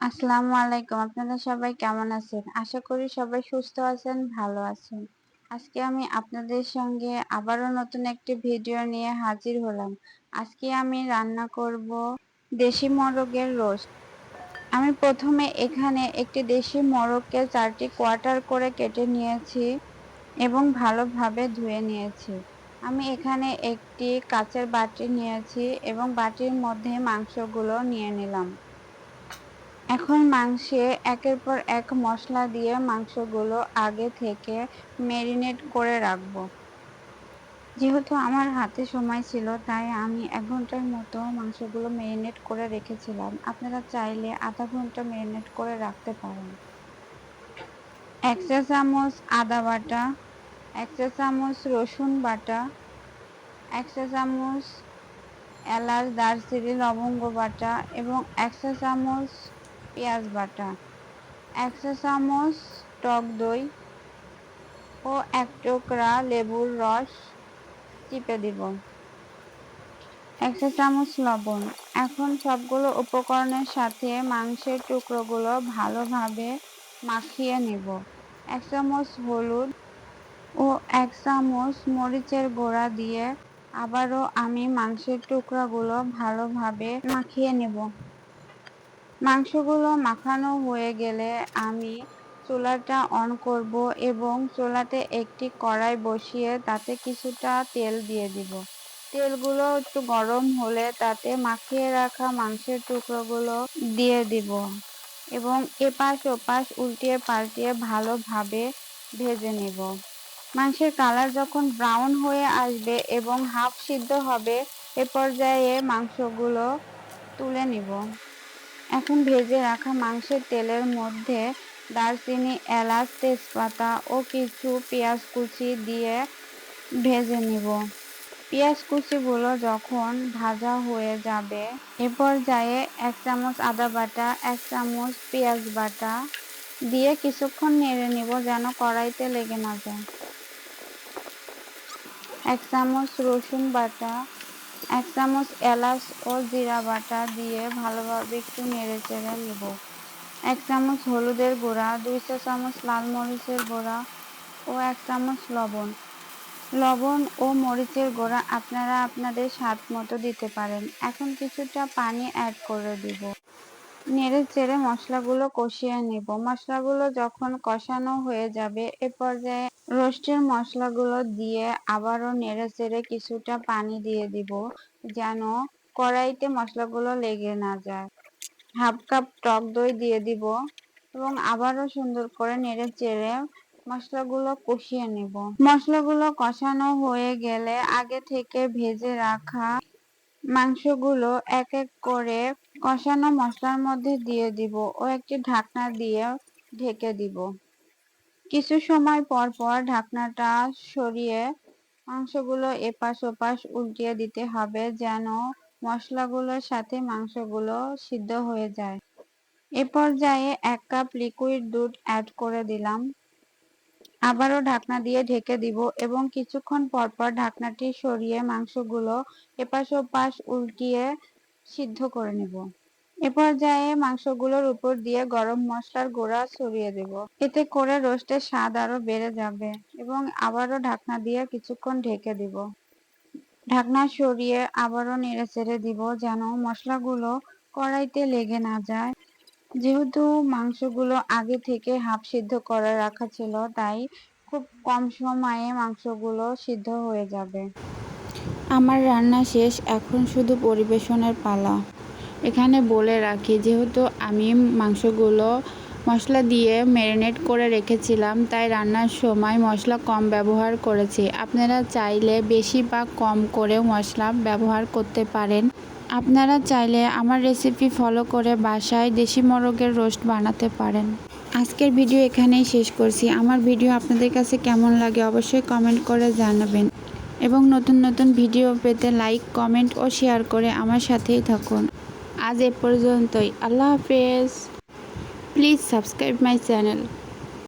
আসসালামু আলাইকুম। আপনারা সবাই কেমন আছেন? আশা করি সবাই সুস্থ আছেন, ভালো আছেন। আজকে আমি আপনাদের সঙ্গে আবারও নতুন একটি ভিডিও নিয়ে হাজির হলাম। আজকে আমি রান্না করব দেশি মোরগের রোস্ট। আমি প্রথমে এখানে একটি দেশি মোরগকে চারটি কোয়ার্টার করে কেটে নিয়েছি এবং ভালোভাবে ধুয়ে নিয়েছি। আমি এখানে একটি কাচের বাটি নিয়েছি এবং বাটির মধ্যে মাংসগুলো নিয়ে নিলাম। এখন মাংসে একের পর এক মশলা দিয়ে মাংসগুলো আগে থেকে ম্যারিনেট করে রাখব। যেহেতু আমার হাতে সময় ছিল, তাই আমি এক ঘণ্টার মতো মাংসগুলো ম্যারিনেট করে রেখেছিলাম। আপনারা চাইলে আধা ঘণ্টা ম্যারিনেট করে রাখতে পারেন। এক চা চামচ আদা বাটা, এক চা চামচ রসুন বাটা, এক চা চামচ এলাচ, দারচিনি, লবঙ্গ বাটা এবং এক চা চামচ পেঁয়াজ বাটা, এক চা চামচ টক দই ও এক টুকরা লেবুর রস চিপে দিব। এক চা চামচ লবণ। এখন সবগুলো উপকরণের সাথে মাংসের টুকরোগুলো ভালোভাবে মাখিয়ে নিব। এক চামচ হলুদ ও এক চামচ মরিচের গুঁড়া দিয়ে আবারও আমি মাংসের টুকরাগুলো ভালোভাবে মাখিয়ে নেব। মাংসগুলো মাখানো হয়ে গেলে আমি চুলাটা অন করব এবং চুলাতে একটি কড়াই বসিয়ে তাতে কিছুটা তেল দিয়ে দিব। তেলগুলো একটু গরম হলে তাতে মাখিয়ে রাখা মাংসের টুকরোগুলো দিয়ে দিব এবং এপাশ ওপাশ উল্টিয়ে পাল্টিয়ে ভালোভাবে ভেজে নেব। মাংসের কালার যখন ব্রাউন হয়ে আসবে এবং হাফ সিদ্ধ হবে, এ পর্যায়ে মাংসগুলো তুলে নিব। এখন ভেজে রাখা মাংসের তেলের মধ্যে দারচিনি, এলাচ, তেজপাতা ও কিছু পেঁয়াজ কুচি দিয়ে ভেজে নিব। পেঁয়াজ কুচিগুলো যখন ভাজা হয়ে যাবে, এ পর্যায়ে এক চামচ আদা বাটা, এক চামচ পেঁয়াজ বাটা দিয়ে কিছুক্ষণ নেড়ে নিব যেন কড়াইতে লেগে না যায়। এক চামচ রসুন বাটা এক চামচ এলাচ ও জিরা বাটা দিয়ে ভালোভাবে একটু নেড়ে চেড়ে নেব। এক চামচ হলুদের গুঁড়া, দুই চা চামচ লাল মরিচের গুঁড়া ও এক চামচ লবণ। লবণ ও মরিচের গুঁড়া আপনারা আপনাদের স্বাদ মতো দিতে পারেন। এখন কিছুটা পানি অ্যাড করে দিব। নেড়ে চেড়ে মশলাগুলো কষিয়ে নেব। মশলাগুলো যখন কষানো হয়ে যাবে, এ পর্যায়ে রোস্টের মশলাগুলো দিয়ে আবারও নেড়ে চেড়ে কিছুটা পানি দিয়ে দিব, যেন কড়াইতে মশলাগুলো লেগে না যায়। হাফ কাপ টক দই দিয়ে দিব এবং আবারও সুন্দর করে নেড়ে চেড়ে মশলাগুলো কষিয়ে নেব। মশলাগুলো কষানো হয়ে গেলে আগে থেকে ভেজে রাখা মাংসগুলো এক এক করে কষানো মশলার মধ্যে দিয়ে দিব ও একটি ঢাকনা দিয়ে ঢেকে দিব। কিছু সময় পর পর ঢাকনাটা সরিয়ে মাংসগুলো এপাশ ওপাশ উল্টিয়ে দিতে হবে যেন মশলাগুলোর সাথে মাংসগুলো সিদ্ধ হয়ে যায়। এ পর্যায়ে এক কাপ লিকুইড দুধ অ্যাড করে দিলাম। আবারও ঢাকনা দিয়ে ঢেকে দিব এবং কিছুক্ষণ পরপর ঢাকনাটি সরিয়ে মাংসগুলো এপাশ ওপাশ উল্টিয়ে সিদ্ধ করে নেব। এ পর্যায়ে মাংসগুলোর উপর দিয়ে গরম মশলার গুঁড়া ছড়িয়ে দেব। এতে করে রোস্টের স্বাদ আরও বেড়ে যাবে এবং আবারও ঢাকনা দিয়ে কিছুক্ষণ ঢেকে দিব। ঢাকনা সরিয়ে আবারও নেড়ে চেড়ে দিব যেন মশলাগুলো কড়াইতে লেগে না যায়। যেহেতু মাংসগুলো আগে থেকে হাফ সিদ্ধ করে রাখা ছিল, তাই খুব কম সময়ে মাংসগুলো সিদ্ধ হয়ে যাবে। আমার রান্না শেষ, এখন শুধু পরিবেশনের পালা। এখানে বলে রাখি, যেহেতু আমি মাংসগুলো মশলা দিয়ে ম্যারিনেট করে রেখেছিলাম, তাই রান্নার সময় মশলা কম ব্যবহার করেছি। আপনারা চাইলে বেশি বা কম করেও মশলা ব্যবহার করতে পারেন। আপনারা চাইলে আমার রেসিপি ফলো করে বাসায় দেশি মোরগের রোস্ট বানাতে পারেন। আজকের ভিডিও এখানেই শেষ করছি। আমার ভিডিও আপনাদের কাছে কেমন লাগে অবশ্যই কমেন্ট করে জানাবেন। এবং নতুন নতুন ভিডিও পেতে লাইক কমেন্ট ও শেয়ার করে আমার সাথেই থাকুন। আজ এ পর্যন্তই। আল্লাহ হাফেজ। Please subscribe my channel